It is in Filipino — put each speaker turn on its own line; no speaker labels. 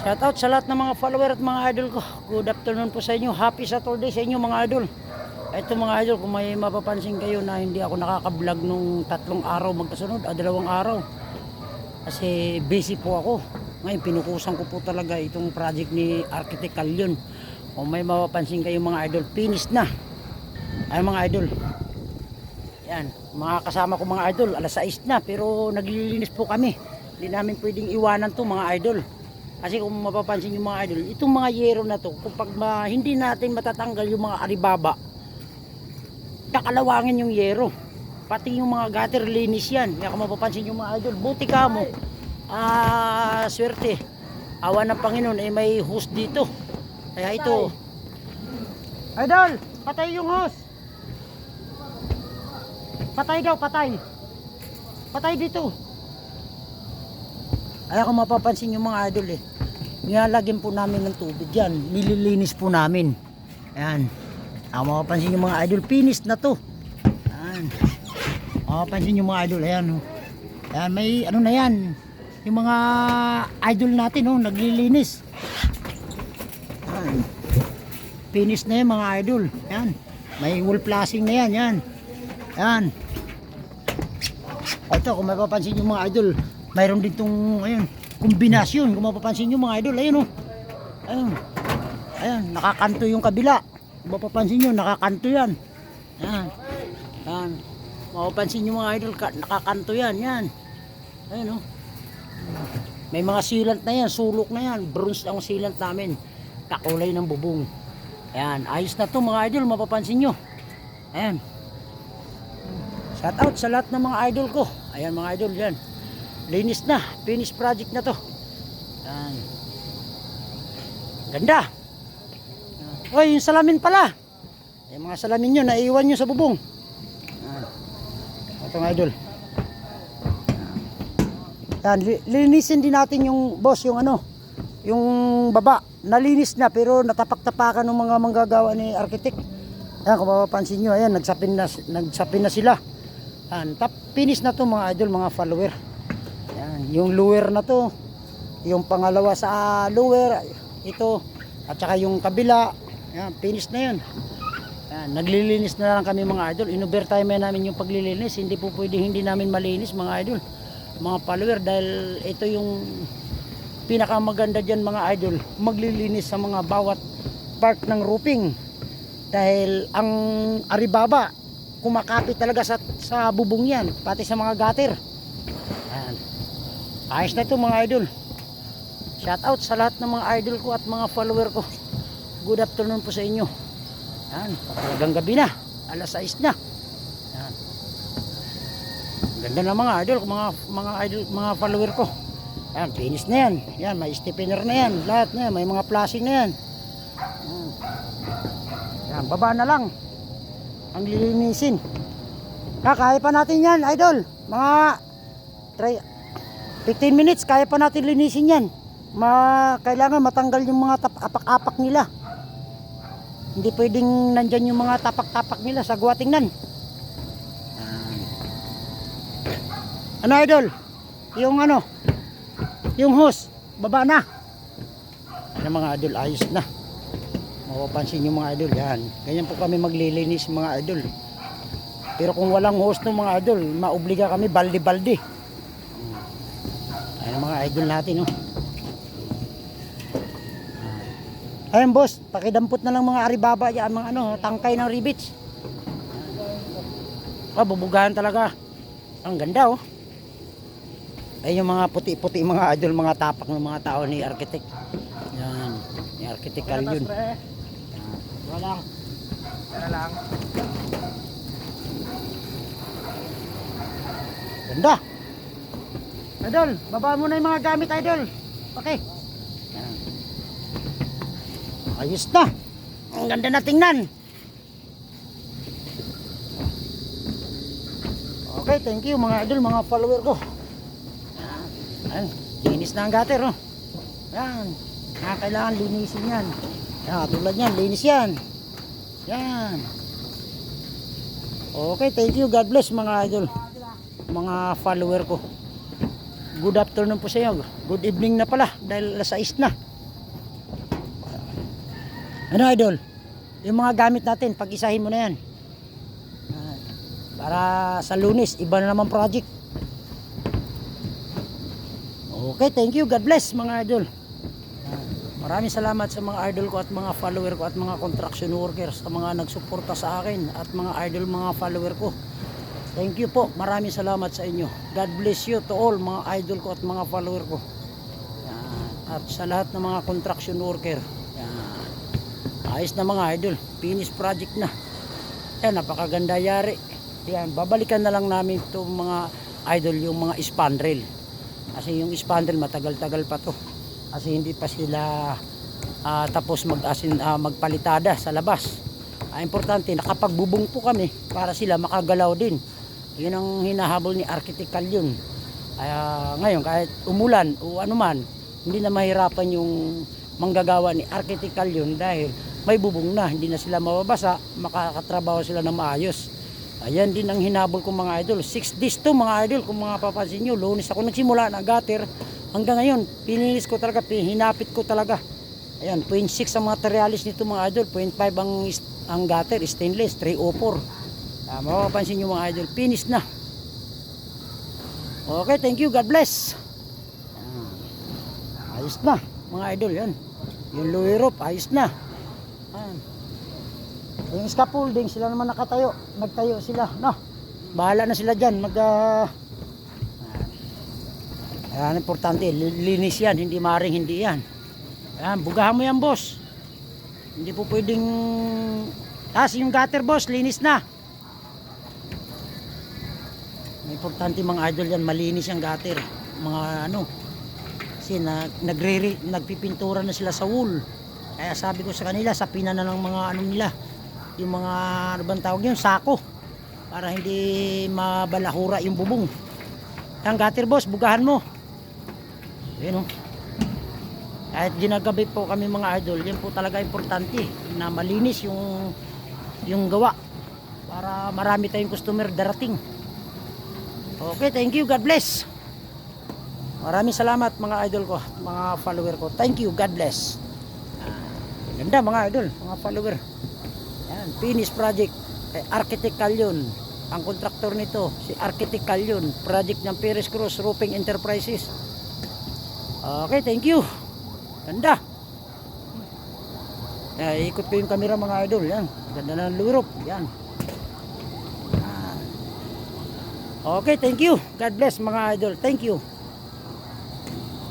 Shout out sa lahat ng mga follower at mga idol ko. Good afternoon po sa inyo. Happy Saturday sa inyo mga idol. Ito mga idol, kung may mapapansin kayo na hindi ako nakaka-vlog nung tatlong araw magkasunod, ah, dalawang araw. Kasi busy po ako. Ngayon, pinukusan ko po talaga itong project ni Architect Calyon. Kung may mapapansin kayo mga idol, finish na. Ay mga idol. Yan, mga kasama ko mga idol, alas 6 na pero naglilinis po kami. Hindi namin pwedeng iwanan to mga idol. Kasi kung mapapansin yung mga idol, itong mga yero na to, kung pag ma- hindi natin matatanggal yung mga aribaba, kakalawangin yung yero. Pati yung mga gutter linis yan. Kaya kung mapapansin yung mga idol, buti ka mo. Ah, swerte. Awa ng Panginoon, eh may hose dito. Kaya ito. Idol, patay yung hose. Patay daw, patay. Patay dito. Ay kung mapapansin yung mga idol eh. Nilalagyan po namin ng tubig yan. Nililinis po namin. Ayan. Ako mapapansin yung mga idol. Finish na to. Ayan. Mapapansin yung mga idol. Ayan. Oh. May ano na yan. Yung mga idol natin oh, naglilinis. Ayan. Finish na yan mga idol. Ayan. May wall flashing na yan. Yan. Ayan. Ito, kung mapapansin yung mga idol, mayroon din tong, ayun, kombinasyon. Kung mapapansin yung mga idol, ayun oh. Ayun. Ayun, nakakanto yung kabila. Kung mapapansin nyo, nakakanto yan. Yan. Yan. Mapapansin yung mga idol, ka- nakakanto yan. Yan. Ayun oh. May mga sealant na yan, sulok na yan. Bronze ang sealant namin. Kakulay ng bubong. Ayan, ayos na to mga idol, mapapansin nyo. Ayan. Shout out sa lahat ng mga idol ko. Ayan mga idol yan. Linis na. Finish project na to. Yan. Ganda. Oy, yung salamin pala. Yung mga salamin nyo, naiwan nyo sa bubong. Yan. Ito mga idol. Yan, li- linisin din natin yung boss, yung ano, yung baba. Nalinis na pero natapak-tapakan ng mga manggagawa ni architect. Yan, kung mapapansin nyo, ayan, nagsapin na, nagsapin na sila. Yan, tap, finish na to mga idol, mga follower. Yung lower na to, yung pangalawa sa lower, ito, at saka yung kabila, yan, finish na yun. Yan, naglilinis na lang kami mga idol. In-overtime na namin yung paglilinis. Hindi po pwede hindi namin malinis mga idol. Mga follower dahil ito yung pinakamaganda dyan mga idol. Maglilinis sa mga bawat part ng roofing. Dahil ang aribaba, kumakapit talaga sa, sa bubong yan. Pati sa mga gutter. Ayos na ito mga idol. Shout out sa lahat ng mga idol ko at mga follower ko. Good afternoon po sa inyo. Yan, talagang gabi na. Alas 6 na. Yan. Ganda na mga idol, mga mga idol, mga follower ko. Yan, finish na yan. Yan, may stiffener na yan. Lahat na yan, may mga flashing na yan. Yan. Baba na lang. Ang lilinisin. Ha, kaya pa natin yan, idol. Mga try, 15 minutes, kaya pa natin linisin yan. Ma, kailangan matanggal yung mga apak-apak nila. Hindi pwedeng nandyan yung mga tapak-tapak nila sa guwatingnan. Ano idol? Yung ano? Yung hose, baba na. Ano mga idol, ayos na. Mapapansin yung mga idol, yan. Ganyan po kami maglilinis mga idol. Pero kung walang hose ng mga idol, maobliga kami balde-balde. Ayan mga idol natin, oh. Ayun boss, pakidampot na lang mga aribaba yan, mga ano, tangkay ng rivets. Ah, bubugahan talaga. Ang ganda oh. Ayun yung mga puti-puti mga idol, mga tapak ng mga tao ni architect. Yan, ni architect yun.
Walang. Ano lang.
Ganda. Idol, baba mo na yung mga gamit idol. Okay. Ayos na. Ang ganda na tingnan. Okay, thank you mga idol, mga follower ko. Yan. Ayan, linis na ang gutter, oh. Yan. Ah, kailangan linisin yan. Yan, tulad yan, linis yan. Yan. Okay, thank you. God bless mga idol. Mga follower ko. Good afternoon po sa inyo. Good evening na pala dahil alas 6 na. Ano idol? Yung mga gamit natin, pag-isahin mo na yan. Ah, Para sa lunes, iba na naman project. Okay, thank you. God bless mga idol. Ah, Maraming salamat sa mga idol ko at mga follower ko at mga construction workers sa mga nagsuporta sa akin at mga idol mga follower ko. Thank you po. Maraming salamat sa inyo. God bless you to all mga idol ko at mga follower ko. Yan. At sa lahat ng mga construction worker. Yan. Ayos na mga idol. Finish project na. Yan, napakaganda yari. Yan, babalikan na lang namin itong mga idol yung mga spandrel. Kasi yung spandrel matagal-tagal pa to. Kasi hindi pa sila ah, tapos mag asin, ah, magpalitada sa labas. Ah, importante nakapagbubong po kami para sila makagalaw din. Yun ang hinahabol ni Architectal yun. Kaya ngayon kahit umulan o anuman, hindi na mahirapan yung manggagawa ni Architectal yun dahil may bubong na, hindi na sila mababasa, makakatrabaho sila na maayos. Ayan din ang hinabol ko mga idol. 6 days to mga idol, kung mga papansin nyo, lunes ako nagsimula na gutter. Hanggang ngayon, pinilis ko talaga, hinapit ko talaga. Ayan, 0.6 ang materialis nito mga idol, 0.5 ang, ang gutter, stainless, 304. Ah, mapapansin nyo mga idol, finish na. Okay, thank you, God bless. Ah, ayos na, mga idol, yan. Yung lower rope, ayos na. Ayan. Yung scaffolding, sila naman nakatayo. Nagtayo sila, no? Bahala na sila dyan, mag... ah, Ayan, importante, li- linis yan, hindi maring hindi yan. Ayan, bugahan mo yan, boss. Hindi po pwedeng... Tapos yung gutter, boss, linis na. Importante mga idol yan, malinis yung gutter. Mga ano, kasi na, nagre nagpipintura na sila sa wool. Kaya sabi ko sa kanila, sapina na ng mga ano nila, yung mga ano bang tawag yun, sako. Para hindi mabalahura yung bubong. Ang gutter boss, bugahan mo. Yun o. Kahit ginagabi po kami mga idol, yan po talaga importante na malinis yung yung gawa para marami tayong customer darating. Okay, thank you. God bless. Maraming salamat mga idol ko, mga follower ko. Thank you. God bless. Ganda mga idol, mga follower. Yan, finish project. Eh, architect Calyon. Ang kontraktor nito, si Architect Calyon. Project ng Perez Cruz Roofing Enterprises. Okay, thank you. Ganda. Eh, ikot ko yung camera mga idol. Yan. Ganda ng lurop. Yan. Ah. Okay, thank you. God bless mga idol. Thank you.